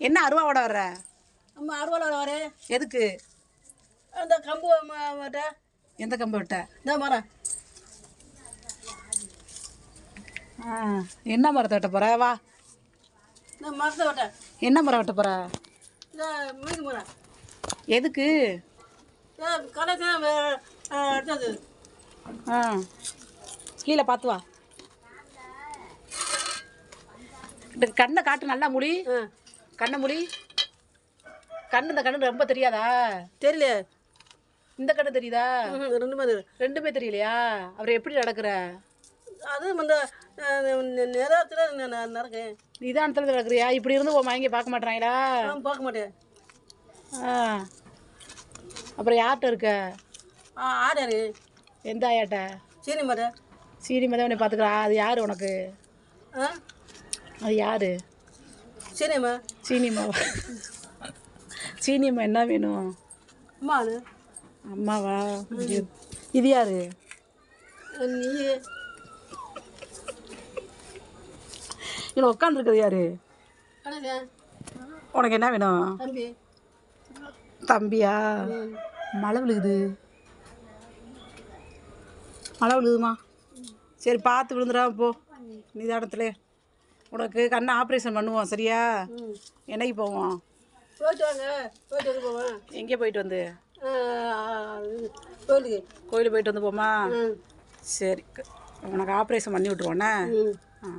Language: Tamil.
என்ன அருவாவோட வர்ற? நம்ம அறுவலை வரேன் எதுக்கு? அந்த கம்பு மட்ட எந்த கம்பை விட்ட இந்த மரம் ஆ என்ன மரத்தை வெட்ட போற? வா. இந்த மரத்தை வெட்ட. என்ன மரம் வெட்ட போற? இந்த மீன் மரம். எதுக்கு? இந்த கடை தான் எடுத்தது ஆ கீழே பார்த்து வா. கண்ணை காட்டு நல்லா முடி. கண்ணை முடி கண்ணு இந்த கண்ணு ரொம்ப தெரியாதா? தெரியல. இந்த கண்ணு தெரியுதா? ரெண்டுமே ரெண்டுமே தெரியலையா? அப்புறம் எப்படி நடக்கிற? அது இந்த நேரத்தில் நடக்கேன் நிதானத்தில் நடக்கிறியா? இப்படி இருந்து உன் மயங்க பார்க்க மாட்டாங்களா நான் பார்க்க மாட்டேன். ஆ. அப்புறம் யார்கிட்ட இருக்க? ஆ ஆடாரு எந்த ஆயாட்ட? சீனி மாட்டேன் சீனி மதவனை பார்த்துக்கிறா அது யார் உனக்கு? ஆ? அது யார்? சீனியம்மா சீனியம்மாவா சீனியம்மா என்ன வேணும்? அம்மானு. அம்மாவா? இது- யாரு? நீ. இதில் உட்காந்துருக்குது யாரு? உனக்கு என்ன வேணும்? தம்பி. தம்பியா. மழை விழுகுது. மழை விழுகுதுமா சரி பார்த்து விழுந்துடா போ. நிதானத்துல. உனக்கு கண்ணை ஆப்ரேஷன் பண்ணுவோம் சரியா? என்னைக்கு போவோம்? போயிட்டு வாங்க. போயிட்டு வந்து போவேன் எங்கே போயிட்டு வந்து? கோயிலுக்கு. கோயிலுக்கு போயிட்டு வந்து போமா? சரி உனக்கு ஆப்ரேஷன் பண்ணி விட்ருவோண்ணே ஆ.